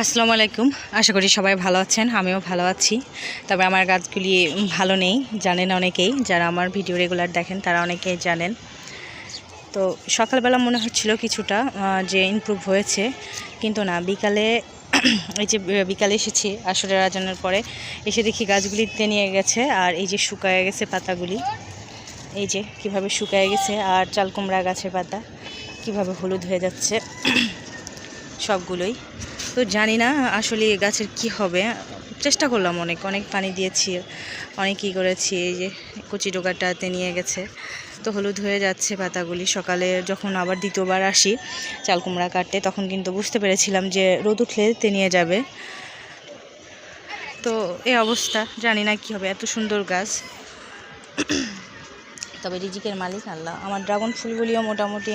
আসসালামু আলাইকুম। আশা করি সবাই ভালো আছেন, আমিও ভালো আছি। তবে আমার গাছগুলি ভালো নেই, জানেন অনেকেই, যারা আমার ভিডিও রেগুলার দেখেন তারা অনেকেই জানেন। তো সকালবেলা মনে হচ্ছিল কিছুটা যে ইমপ্রুভ হয়েছে, কিন্তু না, বিকালে এই যে বিকালে এসেছি আসরের আজানের পরে এসে দেখি গাছগুলিতে নিয়ে গেছে, আর এই যে শুকায় গেছে পাতাগুলি। এই যে, কীভাবে শুকায় গেছে, আর চালকুমড়া গাছের পাতা, কীভাবে হলুদ হয়ে যাচ্ছে, সবগুলোই। তো জানি না আসলে গাছের কি হবে। চেষ্টা করলাম অনেক অনেক পানি দিয়েছি, অনেক কী করেছি, এই যে কচি ডোকাটাতে নিয়ে গেছে। তো হলুদ হয়ে যাচ্ছে পাতাগুলি। সকালে যখন আবার দ্বিতীয়বার আসি চাল কুমড়া কাটতে, তখন কিন্তু বুঝতে পেরেছিলাম যে রোদ উঠলে তে নিয়ে যাবে। তো এই অবস্থা, জানি না কি হবে। এত সুন্দর গাছ। তবে রিজিকের মালিক আল্লাহ। আমার ড্রাগন ফুলগুলিও মোটামুটি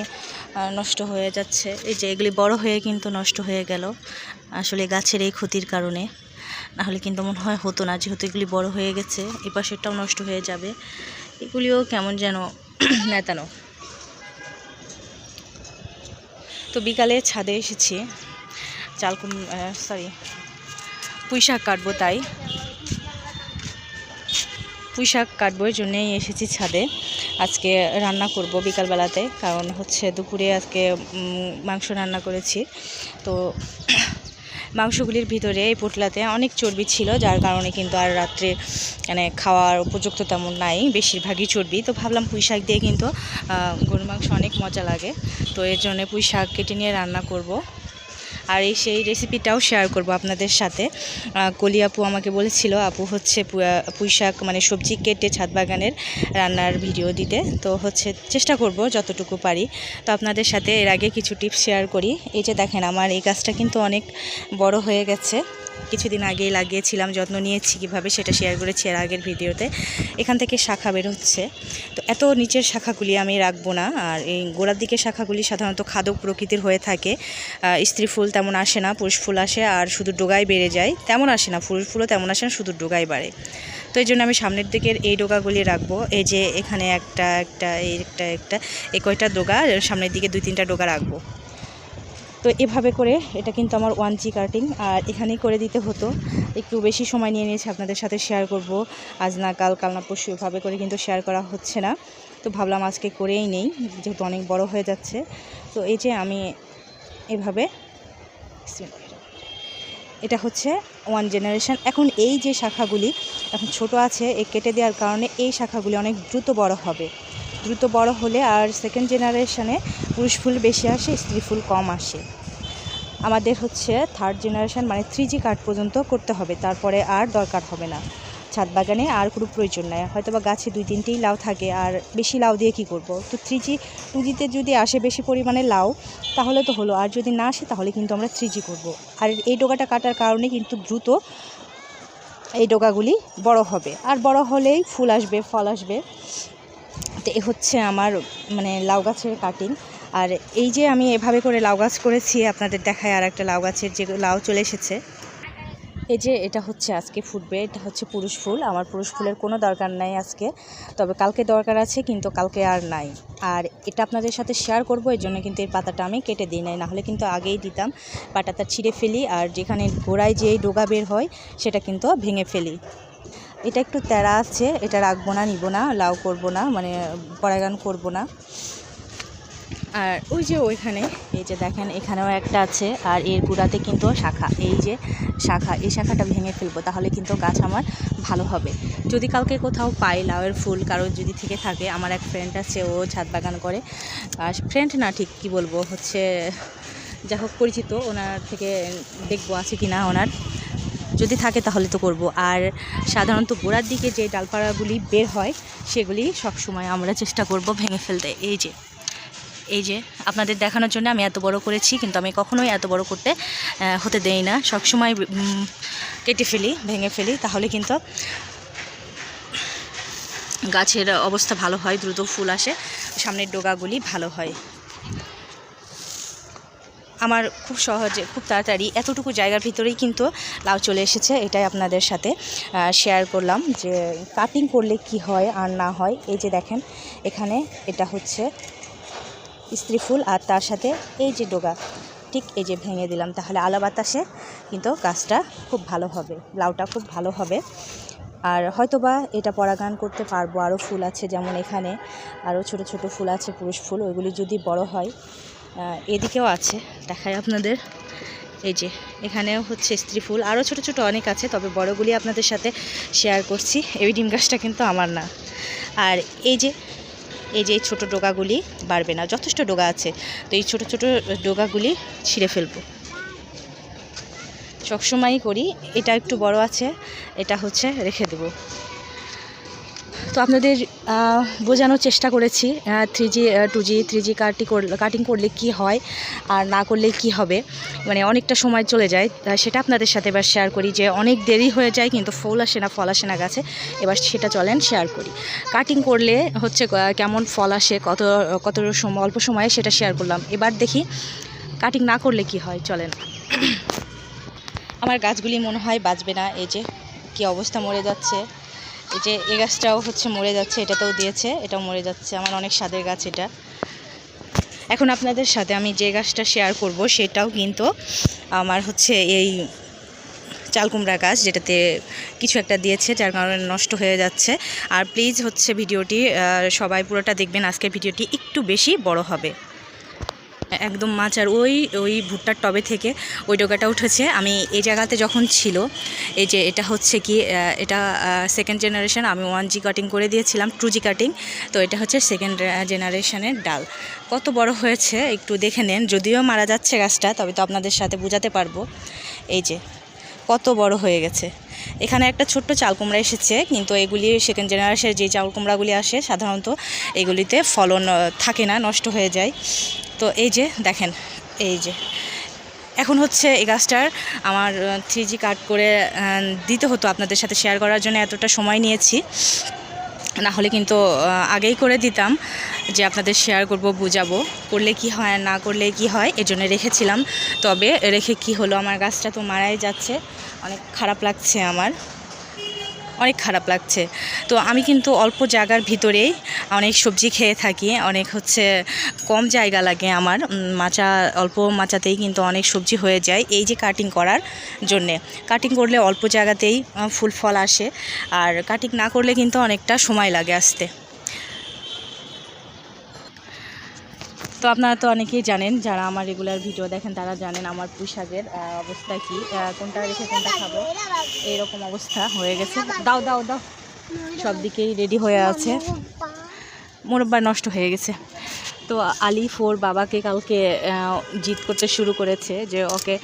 নষ্ট হয়ে যাচ্ছে। এই যে এগুলি বড় হয়ে কিন্তু নষ্ট হয়ে গেল। আসলে গাছের এই ক্ষতির কারণে। নাহলে কিন্তু মনে হয় হতো না, যেহেতু এগুলি বড় হয়ে গেছে, এই পাশেরটাও নষ্ট হয়ে যাবে। এগুলিও কেমন যেন নেতানো তো বিকালে ছাদে এসেছি। চালকুম সরি পুঁই শাক কাটবো তাই। পুঁই শাক কাটবো জন্যেই এসেছি ছাদে। আজকে রান্না করব বিকালবেলাতে, কারণ হচ্ছে দুপুরে আজকে মাংস রান্না করেছি। তো মাংসগুলির ভিতরে এই পোটলাতে অনেক চর্বি ছিল, যার কারণে কিন্তু আর রাত্রে মানে খাওয়ার উপযুক্ত তেমন নাই, বেশিরভাগই চর্বি। তো ভাবলাম পুঁই শাক দিয়ে কিন্তু গরুর মাংস অনেক মজা লাগে। তো এর জন্য পুঁই শাক কেটে নিয়ে রান্না করব। আর এই সেই রেসিপিটাও শেয়ার করব আপনাদের সাথে। কলি আপু আমাকে বলেছিল, আপু হচ্ছে পুঁইশাক পুঁই শাক মানে সবজি কেটে ছাদ বাগানের রান্নার ভিডিও দিতে। তো হচ্ছে চেষ্টা করব যতটুকু পারি। তো আপনাদের সাথে এর আগে কিছু টিপস শেয়ার করি। এই যে দেখেন, আমার এই গাছটা কিন্তু অনেক বড় হয়ে গেছে। কিছুদিন আগেই লাগিয়েছিলাম, যত্ন নিয়েছি কীভাবে সেটা শেয়ার করেছি এর আগের ভিডিওতে। এখান থেকে শাখা বের হচ্ছে তো এত নিচের শাখাগুলি আমি রাখব না। আর এই গোড়ার দিকের শাখাগুলি সাধারণত খাদক প্রকৃতির হয়ে থাকে। স্ত্রী ফুল তেমন আসে না, পুরুষ ফুল আসে আর শুধু ডোগায় বেড়ে যায়। তেমন আসে না, পুরুষ ফুলও তেমন আসে না, শুধু ডোগায় বাড়ে। তো এই জন্য আমি সামনের দিকের এই ডোগাগুলি রাখব। এই যে এখানে একটা একটা, এই একটা একটা, এই কয়টা ডোগা সামনের দিকে দুই তিনটা ডোগা রাখব। তো এভাবে করে এটা কিন্তু আমার ওয়ান জি কাটিং আর এখানেই করে দিতে হতো। একটু বেশি সময় নিয়ে নিয়েছি আপনাদের সাথে শেয়ার করব। আজ না কাল কাল না পরশু এভাবে করে কিন্তু শেয়ার করা হচ্ছে না। তো ভাবলাম আজকে করেই নেই, যেহেতু অনেক বড় হয়ে যাচ্ছে। তো এই যে আমি এভাবে এটা হচ্ছে ওয়ান জেনারেশন এখন এই যে শাখাগুলি, এখন ছোট আছে এই কেটে দেওয়ার কারণে এই শাখাগুলি অনেক দ্রুত বড় হবে। দ্রুত বড় হলে আর সেকেন্ড জেনারেশনে পুরুষ ফুল বেশি আসে, স্ত্রী ফুল কম আসে। আমাদের হচ্ছে থার্ড জেনারেশন মানে থ্রি জি কার্ড পর্যন্ত করতে হবে, তারপরে আর দরকার হবে না। ছাদ বাগানে আর কোনো প্রয়োজন নাই হয়তো বা গাছে দুই তিনটেই লাউ থাকে, আর বেশি লাউ দিয়ে কি করব? তো থ্রি জি টু জিতে যদি আসে বেশি পরিমাণে লাউ, তাহলে তো হলো, আর যদি না আসে তাহলে কিন্তু আমরা থ্রি জি করব। আর এই ডোকাটা কাটার কারণে কিন্তু দ্রুত এই ডোকাগুলি বড় হবে। আর বড় হলেই ফুল আসবে, ফল আসবে। এ হচ্ছে আমার মানে লাউ গাছের কাটিং আর এই যে আমি এভাবে করে লাউ গাছ করেছি, আপনাদের দেখায় আর একটা লাউ গাছের যে লাউ চলে এসেছে। এই যে এটা হচ্ছে আজকে ফুটবে এটা হচ্ছে পুরুষ ফুল। আমার পুরুষ ফুলের কোনো দরকার নাই আজকে। তবে কালকে দরকার আছে, কিন্তু কালকে আর নাই। আর এটা আপনাদের সাথে শেয়ার করব, এর জন্য কিন্তু এই পাতাটা আমি কেটে দিই নাই। নাহলে কিন্তু আগেই দিতাম। পাতাটা ছিঁড়ে ফেলি, আর যেখানে গোড়ায় যে ডোগা বের হয়, সেটা কিন্তু ভেঙে ফেলি। এটা একটু তেরা আছে, এটা রাখব না, নিব না, লাউ করব না মানে পরাগান করব না। আর ওই যে ওইখানে, এই যে দেখেন, এখানেও একটা আছে, আর এর গুড়াতে কিন্তু শাখা, এই যে শাখা, এই শাখাটা ভেঙে ফেলব, তাহলে কিন্তু গাছ আমার ভালো হবে। যদি কালকে কোথাও পাই লাউয়ের ফুল কারোর যদি থেকে থাকে, আমার এক ফ্রেন্ড আছে, ও ছাদ বাগান করে, আর ফ্রেন্ড না ঠিক কি বলব, হচ্ছে যা হোক পরিচিত, ওনার থেকে দেখব আছে কি না ওনার। যদি থাকে তাহলে তো করব। আর সাধারণত গোড়ার দিকে যে ডালপাড়াগুলি বের হয়, সেগুলি সবসময় আমরা চেষ্টা করব ভেঙে ফেলতে। এই যে এই যে, আপনাদের দেখানোর জন্য আমি এত বড় করেছি, কিন্তু আমি কখনোই এত বড় করতে হতে দেই না। সবসময় কেটে ফেলি, ভেঙে ফেলি, তাহলে কিন্তু গাছের অবস্থা ভালো হয়, দ্রুত ফুল আসে, সামনের ডোগাগুলি ভালো হয়। আমার খুব সহজে, খুব তাড়াতাড়ি এতটুকু জায়গার ভিতরেই কিন্তু লাউ চলে এসেছে, এটাই আপনাদের সাথে শেয়ার করলাম যে কাটিং করলে কি হয় আর না হয়। এই যে দেখেন, এখানে এটা হচ্ছে স্ত্রী ফুল আর তার সাথে এই যে ডোগা, ঠিক এই যে ভেঙে দিলাম। তাহলে আলো বাতাসে কিন্তু গাছটা খুব ভালো হবে, লাউটা খুব ভালো হবে। আর হয়তোবা এটা পরাগান করতে পারব আরও ফুল আছে যেমন এখানে আরও ছোট ছোট ফুল আছে, পুরুষ ফুল, ওইগুলি যদি বড় হয় এদিকেও আছে দেখায় আপনাদের। এই যে, এখানেও হচ্ছে স্ত্রী ফুল। আরও ছোট ছোট অনেক আছে, তবে বড়গুলি আপনাদের সাথে শেয়ার করছি। এই ডিম গাছটা কিন্তু আমার না। আর এই যে এই যে ছোটো ডোগাগুলি বাড়বে না, যথেষ্ট ডোগা আছে। তো এই ছোট ছোট ডোগাগুলি ছিঁড়ে ফেলব। সবসময়ই করি, এটা একটু বড় আছে, এটা হচ্ছে রেখে দেবো। তো আপনাদের বোঝানোর চেষ্টা করেছি three G two G three G কাটি কাটিং করলে কি হয় আর না করলে কি হবে মানে অনেকটা সময় চলে যায়। সেটা আপনাদের সাথে এবার শেয়ার করি যে অনেক দেরি হয়ে যায় কিন্তু ফুল আসে না, ফল আসে না গাছে, এবার সেটা চলেন শেয়ার করি। কাটিং করলে হচ্ছে কেমন ফল আসে, কত কত সময় অল্প সময়ে সেটা শেয়ার করলাম। এবার দেখি কাটিং না করলে কি হয়, চলেন। আমার গাছগুলি মনে হয় বাঁচবে না, এই যে কি অবস্থা মরে যাচ্ছে। এই যে এই গাছটাও হচ্ছে মরে যাচ্ছে, এটাতেও দিয়েছে, এটাও মরে যাচ্ছে। আমার অনেক স্বাদের গাছ এটা। এখন আপনাদের সাথে আমি যে গাছটা শেয়ার করব, সেটাও কিন্তু আমার হচ্ছে এই চালকুমড়া গাছ, যেটাতে কিছু একটা দিয়েছে, যার কারণে নষ্ট হয়ে যাচ্ছে। আর প্লিজ হচ্ছে ভিডিওটি সবাই পুরোটা দেখবেন। আজকের ভিডিওটি একটু বেশি বড় হবে। একদম মাছ আর ওই ওই ভুট্টার টবে থেকে ওই ডোকাটা উঠেছে। আমি এই জায়গাতে যখন ছিল, এই যে এটা হচ্ছে কি এটা সেকেন্ড জেনারেশন আমি ওয়ান জি কাটিং করে দিয়েছিলাম টু জি কাটিং তো এটা হচ্ছে সেকেন্ড জেনারেশনের ডাল। কত বড় হয়েছে, একটু দেখে নেন, যদিও মারা যাচ্ছে গাছটা, তবে তো আপনাদের সাথে বোঝাতে পারব। এই যে কত বড় হয়ে গেছে। এখানে একটা ছোট্ট চাল কুমড়া এসেছে, কিন্তু এগুলি সেকেন্ড জেনারেশনের যে চাল কুমড়াগুলি আসে, সাধারণত এগুলিতে ফলন থাকে না, নষ্ট হয়ে যায়। তো এই যে, দেখেন, এই যে। এখন হচ্ছে এই গাছটার আমার থ্রি জি কাট করে দিতে হতো আপনাদের সাথে শেয়ার করার জন্য, এতটা সময় নিয়েছি। না হলে কিন্তু আগেই করে দিতাম। যে আপনাদের শেয়ার করব, বুঝাবো, করলে কি হয়, না করলে কি হয়, এজন্য রেখেছিলাম। তবে রেখে কি হলো? আমার গাছটা তো মারাই যাচ্ছে। অনেক খারাপ লাগছে আমার। অনেক খারাপ লাগছে। তো আমি কিন্তু অল্প জায়গার ভিতরেই অনেক সবজি খেয়ে থাকি। অনেক হচ্ছে কম জায়গা লাগে আমার। মাচা, অল্প মাচাতেই কিন্তু অনেক সবজি হয়ে যায়। এই যে কাটিং করার জন্যে। কাটিং করলে অল্প জায়গাতেই ফুল ফল আসে। আর কাটিং না করলে কিন্তু অনেকটা সময় লাগে আসতে। তো আপনারা তো অনেকেই জানেন, যারা আমার রেগুলার ভিডিও দেখেন তারা জানেন আমার পুঁইশাকের অবস্থা কি কোনটা রেখে কোনটা খাব, এইরকম অবস্থা হয়ে গেছে। দাও দাও দাও। সব দিকেই রেডি হয়ে আছে। মোরব্বা নষ্ট হয়ে গেছে। তো আলিফ ওর বাবাকে কালকে জিদ করতে শুরু করেছে যে ওকে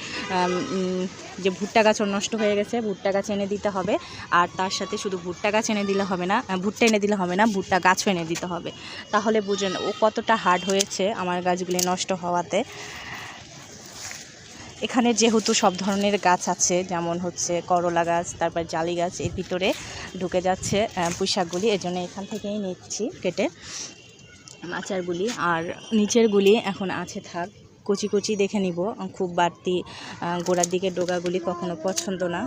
যে ভুট্টা গাছ ওর নষ্ট হয়ে গেছে, ভুট্টা গাছ এনে দিতে হবে। আর তার সাথে শুধু ভুট্টা গাছ এনে দিলে হবে না ভুট্টা এনে দিলে হবে না, ভুট্টা গাছও এনে দিতে হবে। তাহলে বুঝেন ও কতটা হার্ড হয়েছে আমার গাছগুলি নষ্ট হওয়াতে। এখানে যেহেতু সব ধরনের গাছ আছে, যেমন হচ্ছে করলা গাছ, তারপর জালি গাছ, এর ভিতরে ঢুকে যাচ্ছে পুঁইশাকগুলি। এই জন্য এখান থেকেই নিচ্ছি কেটে। আচারগুলি আর নিচেরগুলি এখন আছে থাক। কচি কচি দেখে নিব। খুব বাড়তি গোড়ার দিকে ডোগাগুলি কখনো পছন্দ না।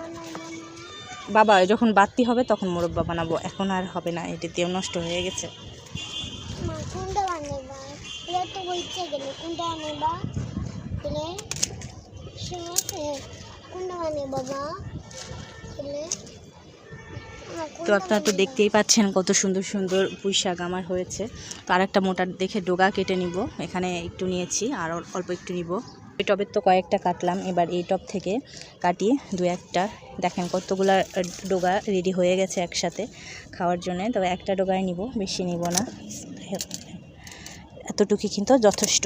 বাবা, যখন বাড়তি হবে তখন মোরব্বা বানাবো। এখন আর হবে না, এটা দিয়েও নষ্ট হয়ে গেছে। বাবা তো আপনারা তো দেখতেই পাচ্ছেন কত সুন্দর সুন্দর পুঁই শাক আমার হয়েছে। তো আর একটা মোটা দেখে ডোগা কেটে নিব। এখানে একটু নিয়েছি আর অল্প একটু নিব। এই টবের তো কয়েকটা কাটলাম। এবার এই টব থেকে কাটি দু একটা। দেখেন কতগুলা ডোগা রেডি হয়ে গেছে একসাথে খাওয়ার জন্য। তবে একটা ডোগায় নিব, বেশি নিব না। এতটুকু কিন্তু যথেষ্ট।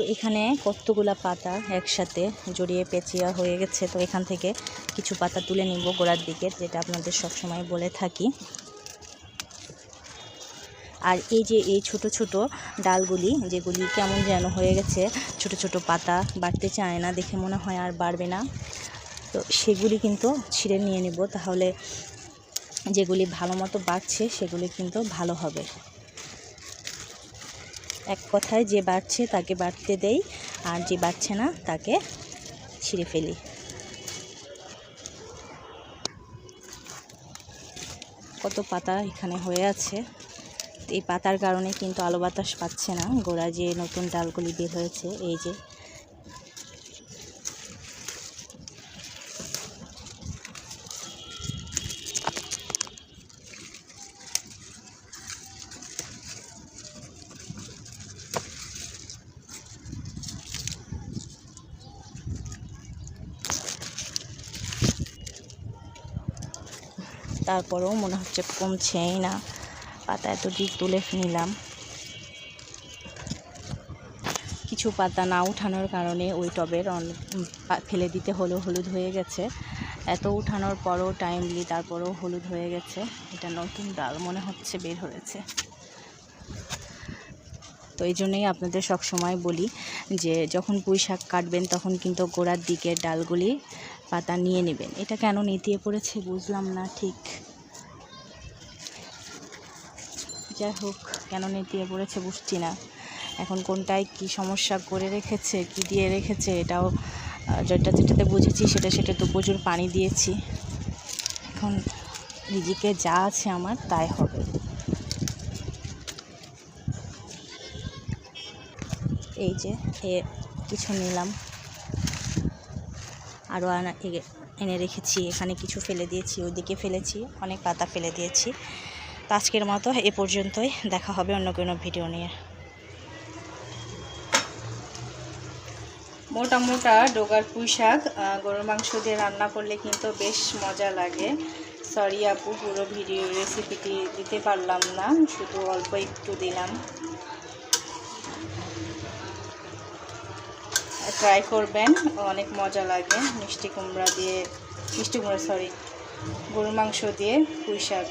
তো এখানে কতগুলা পাতা একসাথে জড়িয়ে পেঁচিয়া হয়ে গেছে? তো এখান থেকে কিছু পাতা তুলে নিব গোড়ার দিকে, যেটা আপনাদের সবসময় বলে থাকি। আর এই যে এই ছোট ছোট ডালগুলি, যেগুলি কেমন যেন হয়ে গেছে, ছোট ছোট পাতা বাড়তে চায় না দেখে মনে হয় আর বাড়বে না। তো সেগুলি কিন্তু ছিঁড়ে নিয়ে নিব, তাহলে যেগুলি ভালো মতো বাড়ছে, সেগুলি কিন্তু ভালো হবে। এক কথায় যে বাড়ছে তাকে বাড়তে দেই, আর যে বাড়ছে না তাকে ছিঁড়ে ফেলি। কত পাতা এখানে হয়ে আছে। এই পাতার কারণে কিন্তু আলো বাতাস পাচ্ছে না। গোড়া যে নতুন ডালগুলি বের হয়েছে, এই যে তারপরেও মনে হচ্ছে কমছেই না। পাতা এত দিক তুলে নিলাম। কিছু পাতা না উঠানোর কারণে ওই টবের ফেলে দিতে হলো, হলুদ হয়ে গেছে। এত উঠানোর পরও টাইমলি তারপরেও হলুদ হয়ে গেছে। এটা নতুন ডাল মনে হচ্ছে বের হয়েছে। তো এই জন্যই আপনাদের সব সময় বলি যে, যখন পুঁই শাক কাটবেন তখন কিন্তু গোড়ার দিকের ডালগুলি পাতা নিয়ে নেবেন। এটা কেন নেতিয়ে পড়েছে বুঝলাম না ঠিক। যাই হোক, কেন নেতিয়ে পড়েছে বুঝছি না। এখন কোনটায় কি সমস্যা করে রেখেছে, কি দিয়ে রেখেছে, এটাও যেটা যেটাতে বুঝেছি সেটা সেটা তো প্রচুর পানি দিয়েছি। এখন রিজিকে যা আছে আমার তাই হবে। এই যে, এ, কিছু নিলাম। আরও এনে রেখেছি, এখানে কিছু ফেলে দিয়েছি, ওইদিকে ফেলেছি, অনেক পাতা ফেলে দিয়েছি। তো আজকের মতো এ পর্যন্তই, দেখা হবে অন্য কোনো ভিডিও নিয়ে। মোটা মোটা ডোগার পুঁই শাক গরুর মাংস দিয়ে রান্না করলে কিন্তু বেশ মজা লাগে। সরি আপু, পুরো ভিডিও রেসিপিটি দিতে পারলাম না, শুধু অল্প একটু দিলাম। ট্রাই করবেন, অনেক মজা লাগে। মিষ্টি কুমড়া দিয়ে, মিষ্টি কুমড়া সরি গরুর মাংস দিয়ে পুঁই শাক।